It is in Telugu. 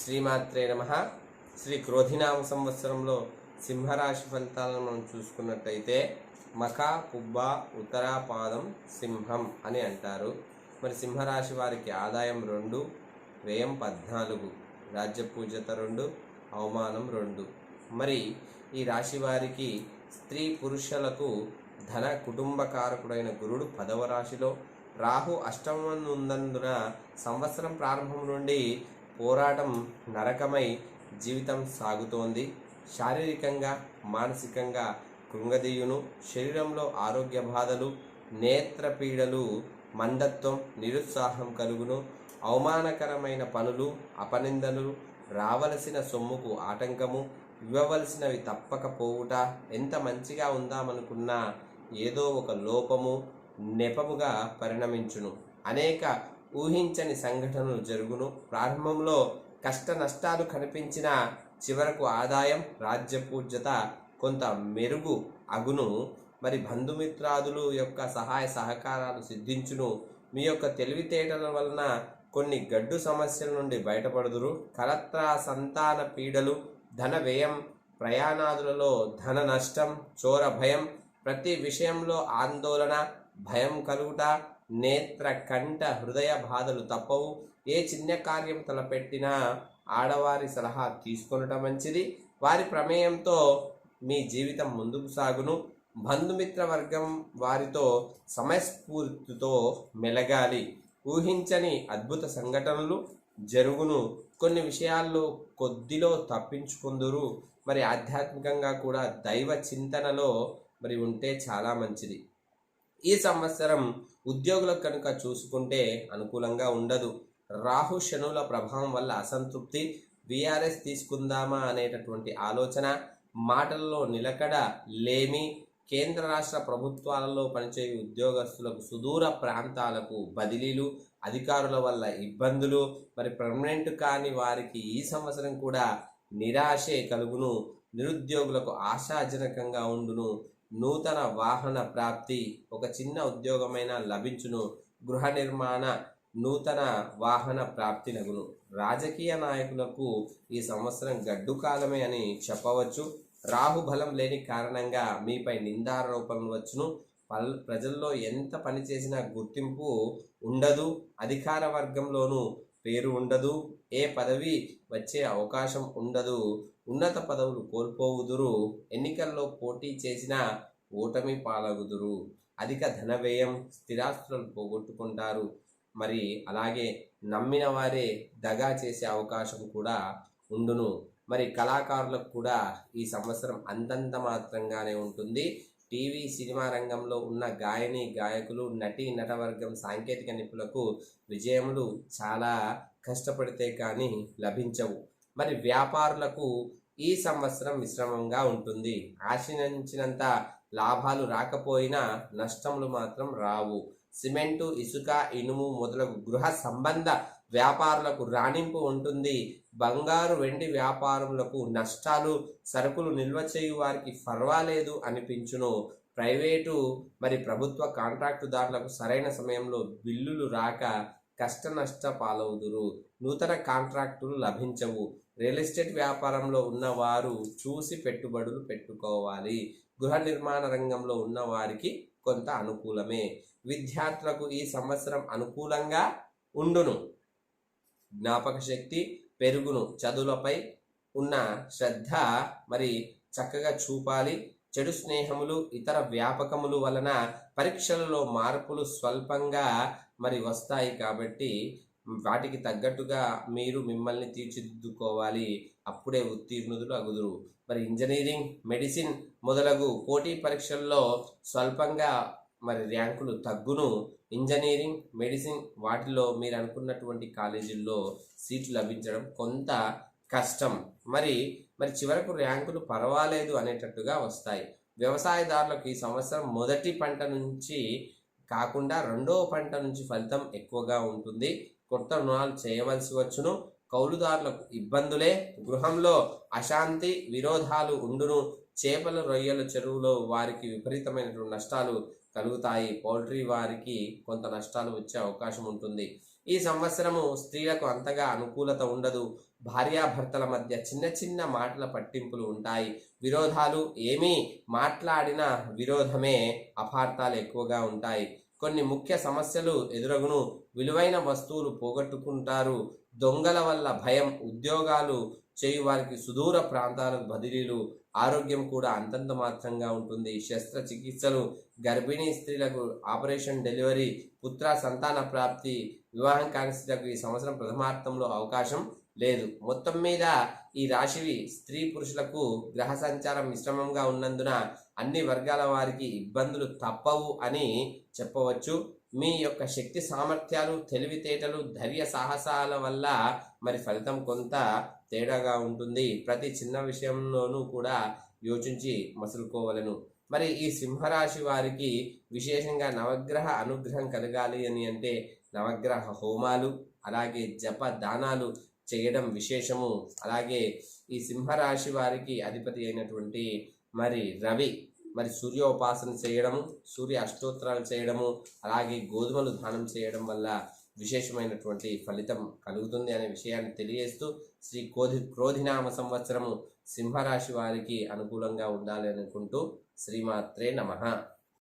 శ్రీమాత్రే నమ. శ్రీ క్రోధినామ సంవత్సరంలో సింహరాశి ఫలితాలను మనం చూసుకున్నట్టయితే మఖ పుబ్బ ఉత్తరాపాదం సింహం అని అంటారు. మరి సింహరాశి వారికి ఆదాయం రెండు వ్యయం పద్నాలుగు రాజ్య పూజత రెండు అవమానం రెండు. మరి ఈ రాశి వారికి స్త్రీ పురుషులకు ధన కుటుంబ కారకుడైన గురుడు పదవ రాశిలో రాహు అష్టమనున్నందున సంవత్సరం ప్రారంభం నుండి పోరాటం నరకమై జీవితం సాగుతోంది. శారీరకంగా మానసికంగా కృంగదీయును శరీరంలో ఆరోగ్య బాధలు నేత్రపీడలు మందత్వం నిరుత్సాహం కలుగును. అవమానకరమైన పనులు అపనిందలు రావలసిన సొమ్ముకు ఆటంకము ఇవ్వవలసినవి తప్పక పోవుట ఎంత మంచిగా ఉందామనుకున్నా ఏదో ఒక లోపము నెపముగా పరిణమించును. అనేక ఊహించని సంఘటనలు జరుగును. ప్రారంభంలో కష్ట నష్టాలు కనిపించిన చివరకు ఆదాయం రాజ్యపూజ్యత కొంత మెరుగు అగును. మరి బంధుమిత్రాదులు యొక్క సహాయ సహకారాలు సిద్ధించును. మీ యొక్క తెలివితేటల వలన కొన్ని గడ్డు సమస్యల నుండి బయటపడుదురు. కలత్ర సంతాన పీడలు ధన వ్యయం ప్రయాణాదులలో ధన నష్టం చోర భయం ప్రతి విషయంలో ఆందోళన భయం కలుగుట నేత్ర కంఠ హృదయ బాధలు తప్పవు. ఏ చిన్న కార్యం తలపెట్టినా ఆడవారి సలహా తీసుకొనటం మంచిది. వారి ప్రమేయంతో మీ జీవితం ముందుకు సాగును. బంధుమిత్ర వర్గం వారితో సమయస్ఫూర్తితో మెలగాలి. ఊహించని అద్భుత సంఘటనలు జరుగును. కొన్ని విషయాల్లో కొద్దిలో తప్పించుకుందురు. మరి ఆధ్యాత్మికంగా కూడా దైవ చింతనలో మరి ఉంటే చాలా మంచిది. ఈ సంవత్సరం ఉద్యోగులకు కనుక చూసుకుంటే అనుకూలంగా ఉండదు. రాహు శనుల ప్రభావం వల్ల అసంతృప్తి విఆర్ఎస్ తీసుకుందామా అనేటటువంటి ఆలోచన మాటల్లో నిలకడ లేమి కేంద్ర రాష్ట్ర ప్రభుత్వాలలో పనిచేయ ఉద్యోగస్తులకు సుదూర ప్రాంతాలకు బదిలీలు అధికారుల వల్ల ఇబ్బందులు మరి పర్మనెంట్ కాని వారికి ఈ సంవత్సరం కూడా నిరాశే కలుగును. నిరుద్యోగులకు ఆశాజనకంగా ఉండును. నూతన వాహన ప్రాప్తి ఒక చిన్న ఉద్యోగమైన లభించును. గృహ నిర్మాణ నూతన వాహన ప్రాప్తి నగును. రాజకీయ నాయకులకు ఈ సంవత్సరం గడ్డు కాలమే అని చెప్పవచ్చు. రాహు బలం లేని కారణంగా మీపై నిందారోపణలు వచ్చును. పల్ ప్రజల్లో ఎంత పని చేసినా గుర్తింపు ఉండదు. అధికార వర్గంలోనూ పేరు ఉండదు. ఏ పదవి వచ్చే అవకాశం ఉండదు. ఉన్నత పదవులు కోల్పోవుదురు. ఎన్నికల్లో పోటీ చేసిన ఓటమి పాలగుదురు. అధిక ధన వ్యయం స్థిరాస్తులను పోగొట్టుకుంటారు. మరి అలాగే నమ్మిన వారే దగా చేసే అవకాశం కూడా ఉండును. మరి కళాకారులకు కూడా ఈ సంవత్సరం అంతంత మాత్రంగానే ఉంటుంది. టీవీ సినిమా రంగంలో ఉన్న గాయని గాయకులు నటి నటవర్గం సాంకేతిక నిపుణులకు విజయములు చాలా కష్టపడితే కానీ లభించవు. మరి వ్యాపారులకు ఈ సంవత్సరం మిశ్రమంగా ఉంటుంది. ఆశించినంత లాభాలు రాకపోయినా నష్టములు మాత్రం రావు. సిమెంటు ఇసుక ఇనుము మొదలగు గృహ సంబంధ వ్యాపారులకు రాణింపు ఉంటుంది. బంగారు వెండి వ్యాపారములకు నష్టాలు సరుకులు నిల్వ చేయు వారికి పర్వాలేదు అనిపించును. ప్రైవేటు మరి ప్రభుత్వ కాంట్రాక్టుదారులకు సరైన సమయంలో బిల్లులు రాక కష్ట నష్ట పాలవుదురు. నూతన కాంట్రాక్టులు లభించవు. రియల్ ఎస్టేట్ వ్యాపారంలో ఉన్నవారు చూసి పెట్టుబడులు పెట్టుకోవాలి. గృహ నిర్మాణ రంగంలో ఉన్న వారికి కొంత అనుకూలమే. విద్యార్థులకు ఈ సంవత్సరం అనుకూలంగా ఉండును. జ్ఞాపక శక్తి పెరుగును. చదువులపై ఉన్న శ్రద్ధ మరి చక్కగా చూపాలి. చెడు స్నేహములు ఇతర వ్యాపకములు వలన పరీక్షలలో మార్పులు స్వల్పంగా మరి వస్తాయి కాబట్టి వాటికి తగ్గట్టుగా మీరు మిమ్మల్ని తీర్చిదిద్దుకోవాలి. అప్పుడే ఉత్తీర్ణులు అగుదురు. మరి ఇంజనీరింగ్ మెడిసిన్ మొదలగు పోటీ పరీక్షల్లో స్వల్పంగా మరి ర్యాంకులు తగ్గును. ఇంజనీరింగ్ మెడిసిన్ వాటిలో మీరు అనుకున్నటువంటి కాలేజీల్లో సీట్లు లభించడం కొంత కష్టం. మరి మరి చివరకు ర్యాంకులు పర్వాలేదు అనేటట్టుగా వస్తాయి. వ్యవసాయదారులకు ఈ సంవత్సరం మొదటి పంట నుంచి కాకుండా రెండవ పంట నుంచి ఫలితం ఎక్కువగా ఉంటుంది. కొత్త రుణాలు చేయవలసి వచ్చును. కౌలుదారులకు ఇబ్బందులే. గృహంలో అశాంతి విరోధాలు ఉండును. చేపల రొయ్యల చెరువులో వారికి విపరీతమైనటువంటి నష్టాలు కలుగుతాయి. పౌల్ట్రీ వారికి కొంత నష్టాలు వచ్చే అవకాశం ఉంటుంది. ఈ సంవత్సరము స్త్రీలకు అంతగా అనుకూలత ఉండదు. భార్యాభర్తల మధ్య చిన్న చిన్న మాటల పట్టింపులు ఉంటాయి. విరోధాలు ఏమీ మాట్లాడిన విరోధమే అపార్థాలు ఎక్కువగా ఉంటాయి. కొన్ని ముఖ్య సమస్యలు ఎదురగును. విలువైన వస్తువులు పోగొట్టుకుంటారు. దొంగల వల్ల భయం ఉద్యోగాలు చేయు వారికి సుదూర ప్రాంతాలకు బదిలీలు ఆరోగ్యం కూడా అంతంత మాత్రంగా ఉంటుంది. శస్త్రచికిత్సలు గర్భిణీ స్త్రీలకు ఆపరేషన్ డెలివరీ పుత్ర సంతాన ప్రాప్తి వివాహం కాని స్త్రీలకు ఈ సంవత్సరం ప్రథమార్థంలో అవకాశం లేదు. మొత్తం మీద ఈ రాశివి స్త్రీ పురుషులకు గ్రహ సంచారం మిశ్రమంగా ఉన్నందున అన్ని వర్గాల వారికి ఇబ్బందులు తప్పవు అని చెప్పవచ్చు. మీ యొక్క శక్తి సామర్థ్యాలు తెలివితేటలు ధైర్య సాహసాల వల్ల మరి ఫలితం కొంత తేడాగా ఉంటుంది. ప్రతి చిన్న విషయంలోనూ కూడా యోచించి మసులుకోవలను. మరి ఈ సింహరాశి వారికి విశేషంగా నవగ్రహ అనుగ్రహం కలగాలి అని అంటే నవగ్రహ హోమాలు అలాగే జప దానాలు చేయడం విశేషము. అలాగే ఈ సింహరాశి వారికి అధిపతి అయినటువంటి మరి రవి మరి సూర్యోపాసన చేయడము సూర్య అష్టోత్తరాలు చేయడము అలాగే గోధుమలు దానం చేయడం వల్ల విశేషమైనటువంటి ఫలితం కలుగుతుంది అనే విషయాన్ని తెలియజేస్తూ శ్రీ క్రోధి క్రోధినామ సంవత్సరము సింహరాశి వారికి అనుకూలంగా ఉండాలి అనుకుంటూ శ్రీమాత్రే నమః.